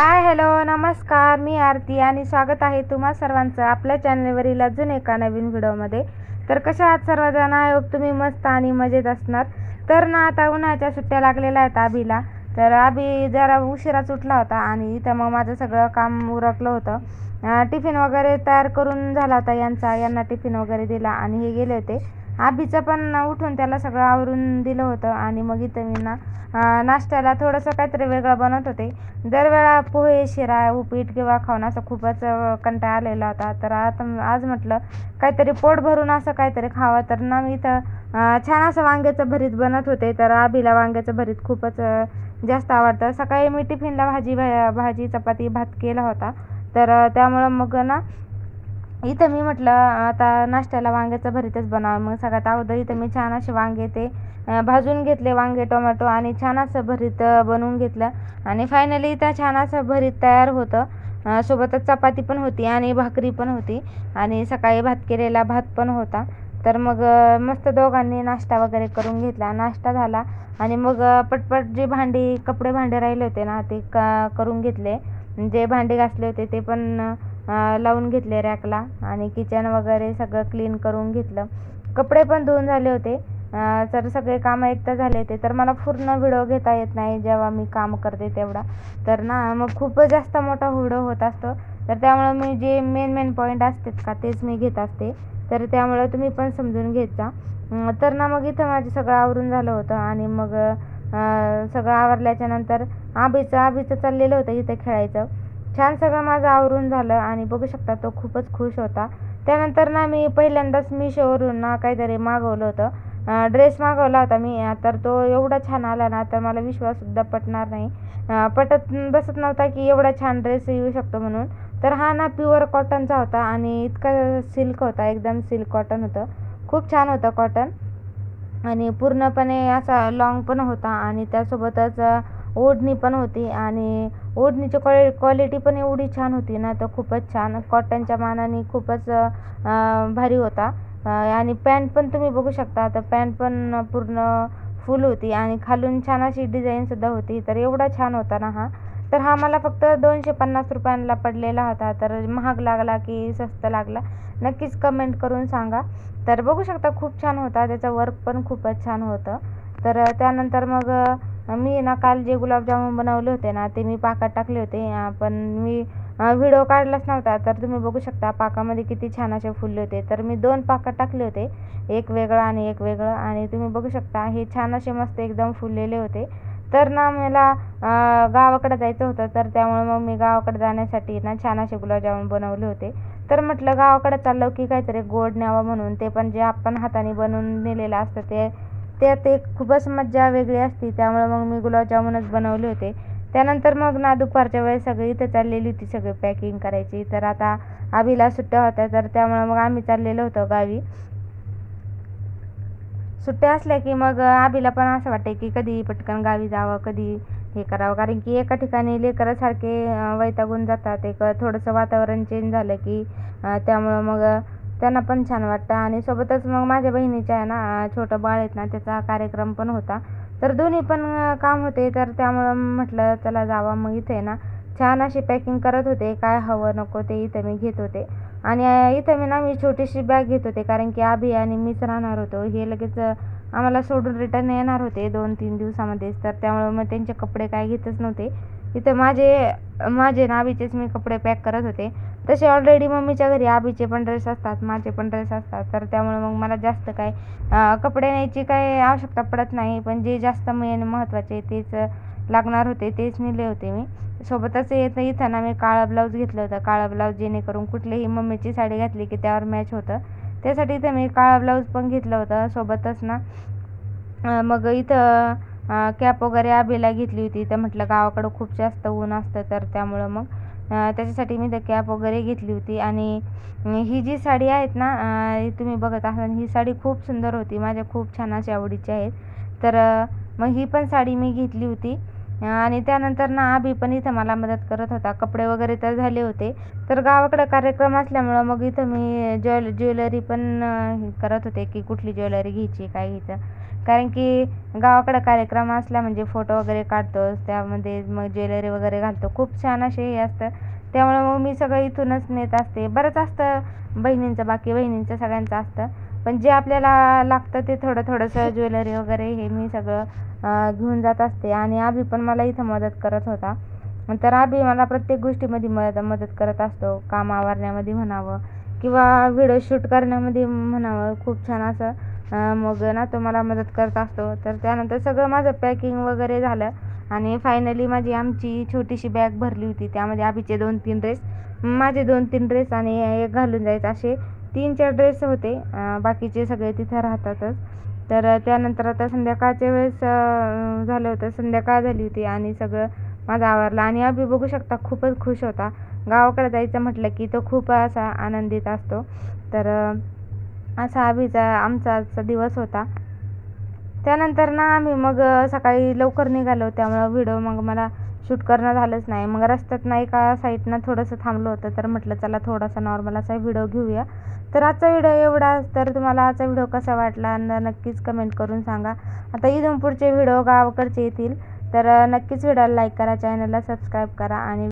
Hi hello नमस्कार. मी आरती आणि स्वागत आहे तुम्हा सर्वांचं आपल्या चॅनलवरील अजून एका नवीन व्हिडिओमध्ये. तर कशा आहात सर्वजण? आय होप तुम्ही मस्त आणि मजेत असणार. तर ना आता उन्हाळ्याच्या सुट्ट्या लागलेल्या आहेत आबीला तर आबी जरा उशिराच उठला होता आणि इथं मग माझं सगळं काम उरकलं होतं. टिफिन वगैरे तयार करून झाला होता यांचा. यांना टिफिन वगैरे दिला आणि हे गेले होते. आबीचं पण उठून त्याला सगळं आवरून दिलं होतं आणि मग इथं मी ना नाश्त्याला थोडंसं काहीतरी वेगळं बनवत होते. दरवेळा पोहे शिरा उपीट किंवा खाऊन असं खूपच कंटाळा आलेला होता. तर आता आज म्हटलं काहीतरी पोट भरून असं काहीतरी खावं. तर ना मी इथं छान असं वांग्याचं भरीत बनत होते. तर आभीला वांग्याचं भरीत खूपच जास्त आवडतं. सकाळी मी टिफिनला भाजी भा- भाजी चपाती भात केला होता. तर त्यामुळं मग ना इथं मी म्हटलं आता नाश्त्याला वांग्याचं भरीतच बनावं. मग सगळ्यात अगोदर इथं मी छान असे वांगे ते भाजून घेतले वांगे टोमॅटो आणि छान असं भरीत बनवून घेतलं. आणि फायनली इथं छान असं भरीत तयार होतं. सोबतच चपाती पण होती आणि भाकरी पण होती. आणि सकाळी भात केलेला भात पण होता. तर मग मस्त दोघांनी नाश्ता वगैरे करून घेतला. नाश्ता झाला आणि मग पटपट जे भांडी कपडे भांडे राहिले होते ना ते क करून घेतले. जे भांडे घासले होते ते पण लावून घेतले रॅकला आणि किचन वगैरे सगळं क्लीन करून घेतलं. कपडे पण धुवून झाले होते. तर सगळे कामं एकदा झाले होते. तर मला पूर्ण व्हिडिओ घेता येत नाही जेव्हा मी काम करते तेवढा. तर ना मग खूपच जास्त मोठा व्हिडिओ होत असतो. तर त्यामुळं मी जे मेन मेन पॉईंट असतात का तेच मी घेत असते. तर त्यामुळं तुम्ही पण समजून घेत जा. तर ना मग इथं माझं सगळं आवरून झालं होतं आणि मग सगळं आवरल्याच्या नंतर आबीचं आबीचं चाललेलं होतं इथं खेळायचं. छान सगळं माझं आवरून झालं आणि बघू शकता तो खूपच खुश होता. त्यानंतर ना मी पहिल्यांदाच मिशोवरून ना काहीतरी मागवलं होतं. ड्रेस मागवला होता मी. तर तो एवढा छान आला ना तर मला विश्वाससुद्धा पटणार नाही. पटत बसत नव्हता की एवढा छान ड्रेस येऊ शकतो म्हणून. तर हा ना प्युअर कॉटनचा होता आणि इतका सिल्क होता एकदम सिल्क कॉटन होतं. खूप छान होतं कॉटन आणि पूर्णपणे असा लॉंग पण होता आणि त्यासोबतच ओढणी पण होती आणि ओढणीची क्वालि क्वालिटी पण एवढी छान होती ना तर खूपच छान. कॉटनच्या मानाने खूपच भारी होता. आणि पॅन्ट पण तुम्ही बघू शकता. तर पॅन्ट पण पूर्ण फुल होती आणि खालून छान अशी डिझाईनसुद्धा होती. तर एवढा छान होता ना हा. तर हा मला फक्त दोनशे पन्नास रुपयांना पडलेला होता. तर महाग लागला की स्वस्त लागला नक्कीच कमेंट करून सांगा. तर बघू शकता खूप छान होता. त्याचा वर्क पण खूपच छान होतं. तर त्यानंतर मग मी ना काल जे गुलाबजामुन बनवले होते ना ते मी पाकात टाकले होते. पण मी व्हिडिओ काढलाच नव्हता. तर तुम्ही बघू शकता पाकामध्ये किती छान असे फुलले होते. तर मी दोन पाकात टाकले होते. एक वेगळं आणि एक वेगळं. आणि तुम्ही बघू शकता हे छान असे मस्त एकदम फुललेले होते. तर ना मला गावाकडे जायचं होतं. तर त्यामुळे मग मी गावाकडे जाण्यासाठी ना छान असे गुलाबजामुन बनवले होते. तर म्हटलं गावाकडे चाललो की काहीतरी गोड न्यावं म्हणून ते पण जे आपण हाताने बनवून नेलेलं असतं ते त्यात एक खूपच मज्जा वेगळी असते. त्यामुळे मग मी गुलाबजामुनच बनवले होते. त्यानंतर मग ना दुपारच्या वेळेस सगळी इथं चाललेली होती सगळी पॅकिंग करायची. तर आता आबीला सुट्ट्या होत्या तर त्यामुळे मग आम्ही चाललेलो होतो गावी. सुट्ट्या असल्या की मग आबीला पण असं वाटते की कधी पटकन गावी जावं कधी हे करावं. कारण की एका ठिकाणी लेकरासारखे वैतागून जातात. एक थोडंसं वातावरण चेंज झालं की त्यामुळं मग त्यांना पण छान वाटतं. आणि सोबतच मग माझ्या बहिणीच्या आहे ना छोटं बाळ आहेत ना त्याचा कार्यक्रम पण होता. तर दोन्ही पण काम होते. तर त्यामुळं म्हटलं चला जावा मग इथे ना. छान अशी पॅकिंग करत होते. काय हवं नको ते इथं मी घेत होते. आणि इथं मी ना मी छोटीशी बॅग घेत होते. कारण की आभी आणि मीच राहणार होतो. हे लगेच आम्हाला सोडून रिटर्न येणार होते दोन तीन दिवसामध्येच. तर त्यामुळं मग त्यांचे कपडे काय घेतच नव्हते. इथं माझे माझे ना आबीचेच मी कपडे पॅक करत होते. तसे ऑलरेडी मम्मीच्या घरी आबीचे पण ड्रेस असतात माझे पण ड्रेस असतात. तर त्यामुळे मग मला जास्त काय कपडे न्यायची काय आवश्यकता पडत नाही. पण जे जास्त मेन महत्त्वाचे तेच लागणार होते तेच नेले होते मी. सोबतच येतं इथं ना मी काळा ब्लाऊज घेतलं होतं. काळा ब्लाऊज जेणेकरून कुठलीही मम्मीची साडी घातली की त्यावर मॅच होतं. त्यासाठी इथं मी काळा ब्लाऊज पण घेतलं होतं. सोबतच ना मग इथं कॅप वगैरे आबीला घेतली होती. तर म्हटलं गावाकडं खूप जास्त ऊन असतं तर त्यामुळं मग त्याच्यासाठी मी तर कॅप वगैरे घेतली होती. आणि ही जी साडी आहेत ना तुम्ही बघत असाल ही साडी खूप सुंदर होती. माझ्या खूप छान अशी आवडीची आहेत. तर मग ही पण साडी मी घेतली होती. आणि त्यानंतर ना आबी पण इथं मला मदत करत होता. कपडे वगैरे तर झाले होते. तर गावाकडं कार्यक्रम असल्यामुळं मग इथं मी ज्वेल ज्वेलरी पण हे करत होते की कुठली ज्वेलरी घ्यायची काय घ्यायचं. कारण की गावाकडं कार्यक्रम असला म्हणजे फोटो वगैरे काढतो त्यामध्ये मग ज्वेलरी वगैरे घालतो. खूप छान असे हे असतं. त्यामुळे मग मी सगळं इथूनच नेत असते. बरंच असतं बहिणींचं बाकी बहिणींचं सगळ्यांचं असतं. पण जे आपल्याला लागतं ते थोडं थोडंसं ज्वेलरी वगैरे हे मी सगळं घेऊन जात असते. आणि अभि पण मला इथं मदत करत होता. तर अभि मला प्रत्येक गोष्टीमध्ये मदत मदत करत असतो. काम आवरण्यामध्ये म्हणावं किंवा व्हिडिओ शूट करण्यामध्ये म्हणावं. खूप छान असं मग ना तो मला मदत करत असतो. तर त्यानंतर सगळं माझं पॅकिंग वगैरे झालं. आणि फायनली माझी आमची छोटीशी बॅग भरली होती. त्यामध्ये आबीचे दोन तीन ड्रेस माझे दोन तीन ड्रेस आणि एक घालून जायचं असे तीन चार ड्रेस होते. बाकीचे सगळे तिथं राहतातच. तर त्यानंतर आता संध्याकाळच्या वेळेस झालं होतं. संध्याकाळ झाली होती आणि सगळं माझा आवरला. आणि अभि बघू शकता खूपच खुश होता. गावाकडे जायचं म्हटलं की तो खूप असा आनंदित असतो. तर असा अभिचा आमचा आजचा दिवस होता. त्यानंतर ना आम्ही मग सकाळी लवकर निघालो. त्यामुळं व्हिडिओ मग मला शूट करणं झालंच नाही. मग रस्त्यात ना एका साईडनं थोडंसं थांबलो होतं. तर म्हटलं चला थोडासा नॉर्मल असा व्हिडिओ घेऊया. तर आजचा व्हिडिओ एवढाच तर तुम्हाला आजचा व्हिडिओ कसा वाटला? न नक्कीच कमेंट करून सांगा. आता इथून पुढचे व्हिडिओ गावाकडचे येतील. तर नक्कीच व्हिडिओला लाईक करा चॅनलला सबस्क्राईब करा आणि